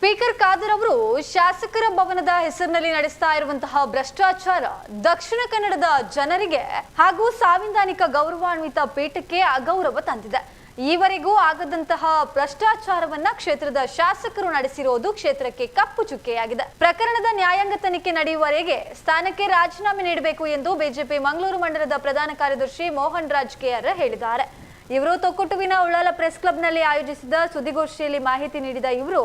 Speaker Khader ಅವರು ಶಾಸಕರ ಭವನದ ಹೆಸರಿನಲ್ಲಿ ನಡೆಸ್ತಾ ಇರುವಂತಹ ಭ್ರಷ್ಟಾಚಾರ ದಕ್ಷಿಣ ಕನ್ನಡದ ಜನರಿಗೆ ಹಾಗೂ ಸಾಂವಿಧಾನಿಕ ಗೌರವಾನ್ವಿತ ಪೀಠಕ್ಕೆ ಅಗೌರವ ತಂದಿದೆ. ಈವರೆಗೂ ಆಗದಂತಹ ಭ್ರಷ್ಟಾಚಾರವನ್ನ ಕ್ಷೇತ್ರದ ಶಾಸಕರು ನಡೆಸಿರೋದು ಕ್ಷೇತ್ರಕ್ಕೆ ಕಪ್ಪು ಚುಕ್ಕೆಯಾಗಿದೆ. ಪ್ರಕರಣದ ನ್ಯಾಯಾಂಗ ತನಿಖೆ ನಡೆಯುವವರೆಗೆ ಸ್ಥಾನಕ್ಕೆ ರಾಜೀನಾಮೆ ನೀಡಬೇಕು ಎಂದು ಬಿಜೆಪಿ ಮಂಗಳೂರು ಮಂಡಲದ ಪ್ರಧಾನ ಕಾರ್ಯದರ್ಶಿ ಮೋಹನ್ ರಾಜ್ ಕೆಆರ್ ಹೇಳಿದ್ದಾರೆ. ಇವರು ತೊಕ್ಕುಟುವಿನ ಉಳ್ಳಾಲ ಪ್ರೆಸ್ ಕ್ಲಬ್ನಲ್ಲಿ ಆಯೋಜಿಸಿದ ಸುದ್ದಿಗೋಷ್ಠಿಯಲ್ಲಿ ಮಾಹಿತಿ ನೀಡಿದ ಇವರು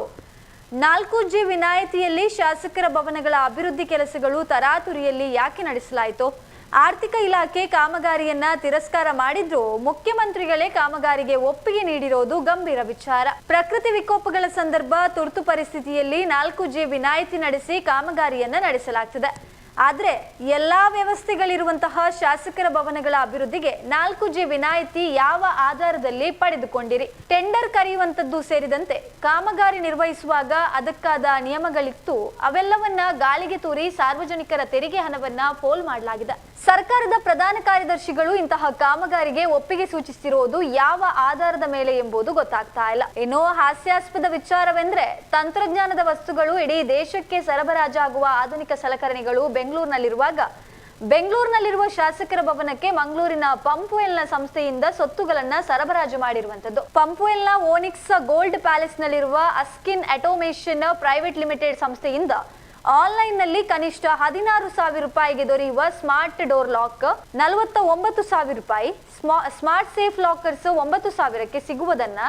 ನಾಲ್ಕು ಜಿ ವಿನಾಯಿತಿಯಲ್ಲಿ ಶಾಸಕರ ಭವನಗಳ ಅಭಿವೃದ್ಧಿ ಕೆಲಸಗಳು ತರಾತುರಿಯಲ್ಲಿ ಯಾಕೆ ನಡೆಸಲಾಯಿತು? ಆರ್ಥಿಕ ಇಲಾಖೆ ಕಾಮಗಾರಿಯನ್ನ ತಿರಸ್ಕಾರ ಮಾಡಿದ್ರು ಮುಖ್ಯಮಂತ್ರಿಗಳೇ ಕಾಮಗಾರಿಗೆ ಒಪ್ಪಿಗೆ ನೀಡಿರೋದು ಗಂಭೀರ ವಿಚಾರ. ಪ್ರಕೃತಿ ವಿಕೋಪಗಳ ಸಂದರ್ಭ ತುರ್ತು ಪರಿಸ್ಥಿತಿಯಲ್ಲಿ ನಾಲ್ಕು ಜಿ ವಿನಾಯಿತಿ ನಡೆಸಿ ಕಾಮಗಾರಿಯನ್ನ ನಡೆಸಲಾಗ್ತದೆ. ಆದ್ರೆ ಎಲ್ಲಾ ವ್ಯವಸ್ಥೆಗಳಿರುವಂತಹ ಶಾಸಕರ ಭವನಗಳ ಅಭಿವೃದ್ಧಿಗೆ ನಾಲ್ಕು ಜಿ ವಿನಾಯಿತಿ ಯಾವ ಆಧಾರದಲ್ಲಿ ಪಡೆದುಕೊಂಡಿರಿ? ಟೆಂಡರ್ ಕರೆಯುವಂಥದ್ದು ಸೇರಿದಂತೆ ಕಾಮಗಾರಿ ನಿರ್ವಹಿಸುವಾಗ ಅದಕ್ಕಾದ ನಿಯಮಗಳಿತ್ತು. ಅವೆಲ್ಲವನ್ನ ಗಾಳಿಗೆ ತೂರಿ ಸಾರ್ವಜನಿಕರ ತೆರಿಗೆ ಹಣವನ್ನ ಪೋಲ್ ಮಾಡಲಾಗಿದೆ. ಸರ್ಕಾರದ ಪ್ರಧಾನ ಕಾರ್ಯದರ್ಶಿಗಳು ಇಂತಹ ಕಾಮಗಾರಿಗೆ ಒಪ್ಪಿಗೆ ಸೂಚಿಸಿರುವುದು ಯಾವ ಆಧಾರದ ಮೇಲೆ ಎಂಬುದು ಗೊತ್ತಾಗ್ತಾ ಇಲ್ಲ. ಏನೋ ಹಾಸ್ಯಾಸ್ಪದ ವಿಚಾರವೆಂದ್ರೆ ತಂತ್ರಜ್ಞಾನದ ವಸ್ತುಗಳು ಇಡೀ ದೇಶಕ್ಕೆ ಸರಬರಾಜಾಗುವ ಆಧುನಿಕ ಸಲಕರಣೆಗಳು ಬೆಂಗಳೂರಿನಲ್ಲಿರುವಾಗ ಬೆಂಗಳೂರಿನಲ್ಲಿರುವ ಶಾಸಕರ ಭವನಕ್ಕೆ ಮಂಗಳೂರಿನ ಪಂಪ್ವೆಲ್ನ ಸಂಸ್ಥೆಯಿಂದ ಸೊತ್ತುಗಳನ್ನ ಸರಬರಾಜು ಮಾಡಿರುವಂತದ್ದು ಪಂಪ್ವೆಲ್ನ ಓನಿಕ್ಸ್ ಗೋಲ್ಡ್ ಪ್ಯಾಲೇಸ್ ನಲ್ಲಿರುವ ಅಸ್ಕಿನ್ ಅಟೋಮೇಷನ್ ಪ್ರೈವೇಟ್ ಲಿಮಿಟೆಡ್ ಸಂಸ್ಥೆಯಿಂದ ಆನ್ಲೈನ್ನಲ್ಲಿ ಕನಿಷ್ಠ ಹದಿನಾರು ಸಾವಿರ ರೂಪಾಯಿಗೆ ದೊರೆಯುವ ಸ್ಮಾರ್ಟ್ ಡೋರ್ ಲಾಕ್ ನಲವತ್ತ ಒಂಬತ್ತು ಸಾವಿರ ರೂಪಾಯಿ, ಸ್ಮಾ- ಸ್ಮಾರ್ಟ್ ಸೇಫ್ ಲಾಕರ್ಸ್ ಒಂಬತ್ತು ಸಾವಿರಕ್ಕೆ ಸಿಗುವುದನ್ನ,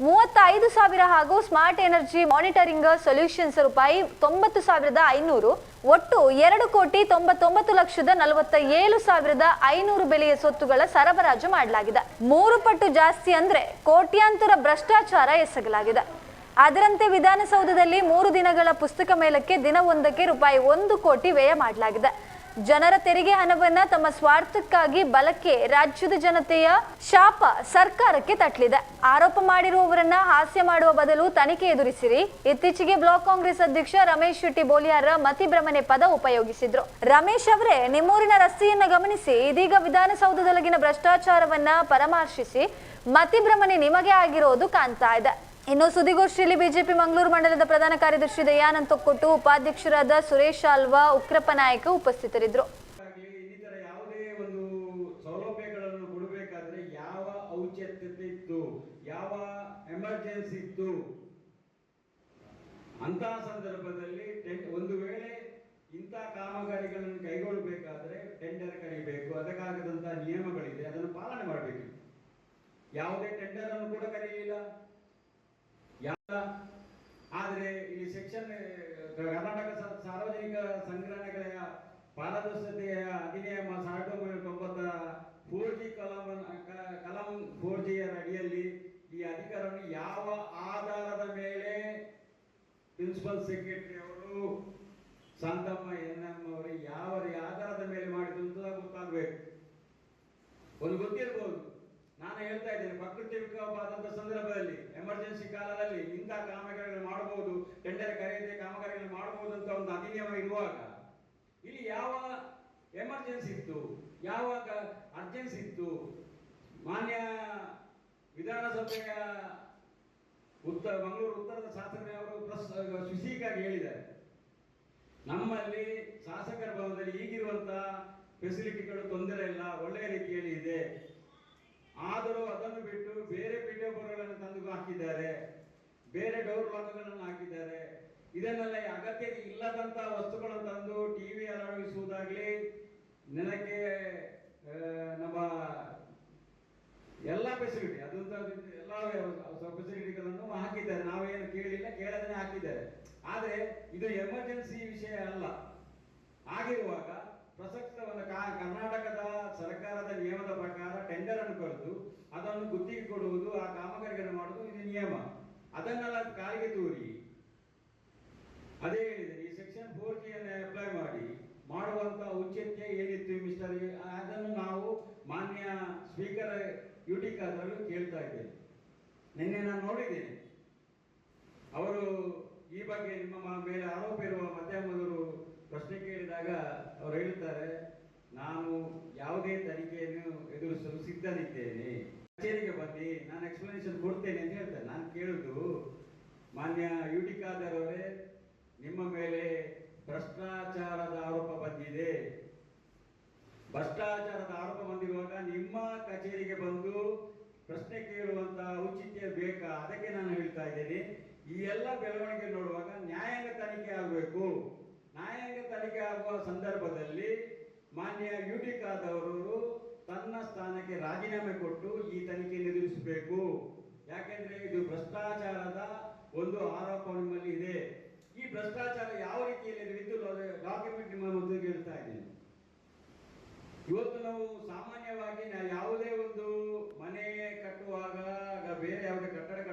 ಮೂವತ್ತೈದು ಸಾವಿರ ಹಾಗೂ ಸ್ಮಾರ್ಟ್ ಎನರ್ಜಿ ಮಾನಿಟರಿಂಗ್ ಸೊಲ್ಯೂಷನ್ಸ್ ರೂಪಾಯಿ ತೊಂಬತ್ತು ಸಾವಿರದ ಐನೂರು, ಒಟ್ಟು ಎರಡು ಕೋಟಿ ತೊಂಬತ್ತೊಂಬತ್ತು ಲಕ್ಷದ ನಲವತ್ತ ಏಳು ಸಾವಿರದ ಐನೂರು ಬೆಲೆಯ ಸೊತ್ತುಗಳ ಸರಬರಾಜು ಮಾಡಲಾಗಿದೆ. ಮೂರು ಪಟ್ಟು ಜಾಸ್ತಿ ಅಂದ್ರೆ ಕೋಟ್ಯಾಂತರ ಭ್ರಷ್ಟಾಚಾರ ಎಸಗಲಾಗಿದೆ. ಅದರಂತೆ ವಿಧಾನಸೌಧದಲ್ಲಿ ಮೂರು ದಿನಗಳ ಪುಸ್ತಕ ಮೇಳಕ್ಕೆ ದಿನವೊಂದಕ್ಕೆ ರೂಪಾಯಿ ಒಂದು ಕೋಟಿ ವ್ಯಯ ಮಾಡಲಾಗಿದೆ. ಜನರ ತೆರಿಗೆ ಹಣವನ್ನ ತಮ್ಮ ಸ್ವಾರ್ಥಕ್ಕಾಗಿ ಬಲಕ್ಕೆ ರಾಜ್ಯದ ಜನತೆಯ ಶಾಪ ಸರ್ಕಾರಕ್ಕೆ ತಟ್ಟಲಿದೆ. ಆರೋಪ ಮಾಡಿರುವವರನ್ನ ಹಾಸ್ಯ ಮಾಡುವ ಬದಲು ತನಿಖೆ ಎದುರಿಸಿರಿ. ಇತ್ತೀಚೆಗೆ ಬ್ಲಾಕ್ ಕಾಂಗ್ರೆಸ್ ಅಧ್ಯಕ್ಷ ರಮೇಶ್ ಶೆಟ್ಟಿ ಬೋಲಿಯಾರ ಮತಿಭ್ರಮಣೆ ಪದ ಉಪಯೋಗಿಸಿದ್ರು. ರಮೇಶ್ ಅವರೇ, ನಿಮ್ಮೂರಿನ ರಸ್ತೆಯನ್ನ ಗಮನಿಸಿ, ಇದೀಗ ವಿಧಾನಸೌಧದೊಳಗಿನ ಭ್ರಷ್ಟಾಚಾರವನ್ನ ಪರಾಮರ್ಶಿಸಿ ಮತಿಭ್ರಮಣೆ ನಿಮಗೆ ಆಗಿರೋದು ಕಾಣ್ತಾ ಇದೆ. ಇನ್ನು ಸುದ್ದಿಗೋಷ್ಠಿಯಲ್ಲಿ ಬಿಜೆಪಿ ಮಂಗಳೂರು ಮಂಡಲದ ಪ್ರಧಾನ ಕಾರ್ಯದರ್ಶಿ ದಯಾನಂದ್ ತೊಕ್ಕೊಟ್ಟು ಉಪಾಧ್ಯಕ್ಷರಾದ ಸುರೇಶ್ ಆಲ್ವಾ ಉಕ್ರಪ್ಪ ನಾಯಕ ಉಪಸ್ಥಿತರಿದ್ದರು. ಯಾವ ಎಮರ್ಜೆನ್ಸಿ ಇತ್ತು ಅಂತಹ ಸಂದರ್ಭದಲ್ಲಿ ಒಂದು ವೇಳೆ ಇಂಥ ಕಾಮಗಾರಿಗಳನ್ನು ಕೈಗೊಳ್ಳಬೇಕಾದ್ರೆ ಟೆಂಡರ್ ಕರಿಬೇಕು ಅದಕ್ಕಾಗದಂತಹ ನಿಯಮಗಳಿದೆ ಅದನ್ನು ಪಾಲನೆ ಮಾಡಬೇಕು ಯಾವುದೇ ಟೆಂಡರ್ ಅನ್ನು ಕೂಡ ಕರೀಲಿಲ್ಲ ಯಾವ ಈ ಸೆಕ್ಷನ್ ಕರ್ನಾಟಕ ಸಾರ್ವಜನಿಕ ಸಂಗ್ರಹಣೆಗಳ ಪಾರದರ್ಶತೆಯ ಅಧಿನಿಯಮ ಸಾವಿರದ ಒಂಬೈನೂರ ತೊಂಬತ್ತ ಫೋರ್ ಜಿ ಕಲಂ ಕಲಂ ಫೋರ್ ಜಿಯ ಅಡಿಯಲ್ಲಿ ಈ ಅಧಿಕಾರವನ್ನು ಯಾವ ಆಧಾರದ ಮೇಲೆ ಪ್ರಿನ್ಸಿಪಲ್ ಸೆಕ್ರೆಟರಿ ಅವರು ಸಂತಮ್ಮ ಎನ್ ಎಂ ಅವರು ಯಾವ ಆಧಾರದ ಮೇಲೆ ಮಾಡಿದ್ರು ಅಂತ ಗೊತ್ತಾಗಬೇಕು. ಒಂದು ಗೊತ್ತಿರ್ಬೋದು. ನಾನು ಹೇಳ್ತಾ ಇದ್ದೇನೆ, ಪ್ರಕೃತಿ ವಿಕೋಪ ಆದಂತ ಸಂದರ್ಭದಲ್ಲಿ ಎಮರ್ಜೆನ್ಸಿ ಕಾಲದಲ್ಲಿ ಇಂಥ ಕಾಮಗಾರಿಗಳು ಮಾಡಬಹುದು ಟೆಂಡರ್ ಕರೆಯದೆ ಕಾಮಗಾರಿಗಳು ಮಾಡಬಹುದು ಅಂತ ಒಂದು ಅಧಿನಿಯಮ ಇರುವಾಗ, ಇಲ್ಲಿ ಯಾವ ಎಮರ್ಜೆನ್ಸಿ ಇತ್ತು ಯಾವಾಗ ಅರ್ಜೆನ್ಸಿ ಇತ್ತು? ಮಾನ್ಯ ವಿಧಾನಸಭೆಯ ಉತ್ತರ, ಮಂಗಳೂರು ಉತ್ತರದ ಶಾಸಕರವರು ಪ್ರಸ್ ಸುಶೀಕಾಗಿ ಹೇಳಿದ್ದಾರೆ. ನಮ್ಮಲ್ಲಿ ಶಾಸಕರ ಭವನದಲ್ಲಿ ಈಗಿರುವಂತಹ ಫೆಸಿಲಿಟಿಗಳು ತೊಂದರೆ ಇಲ್ಲ, ಒಳ್ಳೆಯ ರೀತಿಯಲ್ಲಿ ಇದೆ. ಆದರೂ ಅದನ್ನು ಬಿಟ್ಟು ಬೇರೆ ಪೀಠೋಪಕರಣಗಳನ್ನು ತಂದು ಹಾಕಿದ್ದಾರೆ. ಬೇರೆ ಡೋರ್ ಲಾಕ್ಗಳನ್ನು ಹಾಕಿದ್ದಾರೆ. ಇದನ್ನೆಲ್ಲ ಅಗತ್ಯ ಇಲ್ಲದಂತಹ ವಸ್ತುಗಳನ್ನು ತಂದು ಟಿವಿ ಅಳವಡಿಸುವುದಾಗ್ಲಿ ನನಗೆ ನಮ್ಮ ಎಲ್ಲ ಫೆಸಿಲಿಟಿ ಅದು ಎಲ್ಲ ಫೆಸಿಲಿಟಿಗಳನ್ನು ಹಾಕಿದ್ದಾರೆ. ನಾವೇನು ಕೇಳಿಲ್ಲ, ಕೇಳದೇ ಹಾಕಿದ್ದಾರೆ. ಆದರೆ ಇದು ಎಮರ್ಜೆನ್ಸಿ ವಿಷಯ ಅಲ್ಲ. ಆಗಿರುವಾಗ ಪ್ರಸಕ್ತವಾದ ಕಾ- ಕರ್ನಾಟಕದ ಸರ್ಕಾರದ ನಿಯಮದ ಪ್ರಕಾರ ಟೆಂಡರ್ ಅನ್ನು ಕರೆದು ಅದನ್ನು ಗುತ್ತಿಗೆ ಕೊಡುವುದು, ಆ ಕಾಮಗಾರಿಗಳನ್ನು ಮಾಡುವುದು ಇದು ನಿಯಮ. ಅದನ್ನೆಲ್ಲ ಕಾಲಿಗೆ ತೂರಿ. ಅದೇ ಹೇಳಿದರೆ ಈ ಸೆಕ್ಷನ್ ಫೋರ್ ಜಿಯನ್ನು ಅಪ್ಲೈ ಮಾಡಿ, ಮಾಡುವಂತ ಔಚಿತ್ಯ ಏನಿತ್ತು ಮಿಸ್ಟರ್ ಅದನ್ನು ನಾವು ಮಾನ್ಯ ಸ್ಪೀಕರ್ ಯುಟಿ ಖಾದ್ರಲ್ಲೂ ಕೇಳ್ತಾ ಇದ್ದೇನೆ ನಿನ್ನೆ ನಾನು ನೋಡಿದ್ದೇನೆ. ಅವರು ಈ ಬಗ್ಗೆ ನಿಮ್ಮ ಮೇಲೆ ಆರೋಪ ಇರುವ ಮಾಧ್ಯಮದವರು ಪ್ರಶ್ನೆ ಕೇಳಿದಾಗ ಅವರು ಹೇಳ್ತಾರೆ ನಾನು ಯಾವುದೇ ತನಿಖೆಯನ್ನು ಎದುರಿಸಲು ಸಿದ್ಧನಿದ್ದೇನೆ. ಕಚೇರಿಗೆ ಬನ್ನಿ, ನಾನು ಎಕ್ಸ್ಪ್ಲನೇಷನ್ ಕೊಡ್ತೇನೆ ಅಂತ ಹೇಳ್ತಾರೆ. ನಾನು ಕೇಳುದು, ಮಾನ್ಯ ಯು ಟಿ ಖಾದರ್ ಅವರೇ, ನಿಮ್ಮ ಮೇಲೆ ಭ್ರಷ್ಟಾಚಾರದ ಆರೋಪ ಬಂದಿದೆ. ಭ್ರಷ್ಟಾಚಾರದ ಆರೋಪ ಬಂದಿರುವಾಗ ನಿಮ್ಮ ಕಚೇರಿಗೆ ಬಂದು ಪ್ರಶ್ನೆ ಕೇಳುವಂತಹ ಔಚಿತ್ಯ ಬೇಕಾ? ಅದಕ್ಕೆ ನಾನು ಹೇಳ್ತಾ ಇದ್ದೇನೆ. ಈ ಎಲ್ಲ ಬೆಳವಣಿಗೆ ನೋಡುವಾಗ ನ್ಯಾಯಾಂಗ ತನಿಖೆ ಆಗಬೇಕು. ತನಿಖೆ ಆಗುವ ಸಂದರ್ಭದಲ್ಲಿ ಮಾನ್ಯ ಯು ತನ್ನ ಸ್ಥಾನಕ್ಕೆ ರಾಜೀನಾಮೆ ಕೊಟ್ಟು ಈ ತನಿಖೆ ಎದುರಿಸಬೇಕು ಯಾಕೆಂದ್ರೆ ಇದು ಭ್ರಷ್ಟಾಚಾರದ ಒಂದು ಆರೋಪ ನಿಮ್ಮಲ್ಲಿ ಇದೆ. ಈ ಭ್ರಷ್ಟಾಚಾರ ಯಾವ ರೀತಿಯಲ್ಲಿ ಇದೆ ವಿದ್ದು ಡಾಕ್ಯುಮೆಂಟ್ ನಿಮ್ಮ ಮುಂದೆ ಹೇಳ್ತಾ ಇದ್ದೀನಿ. ಇವತ್ತು ನಾವು ಸಾಮಾನ್ಯವಾಗಿ ನಾವು ಯಾವುದೇ ಒಂದು ಮನೆ ಕಟ್ಟುವಾಗ, ಬೇರೆ ಯಾವುದೇ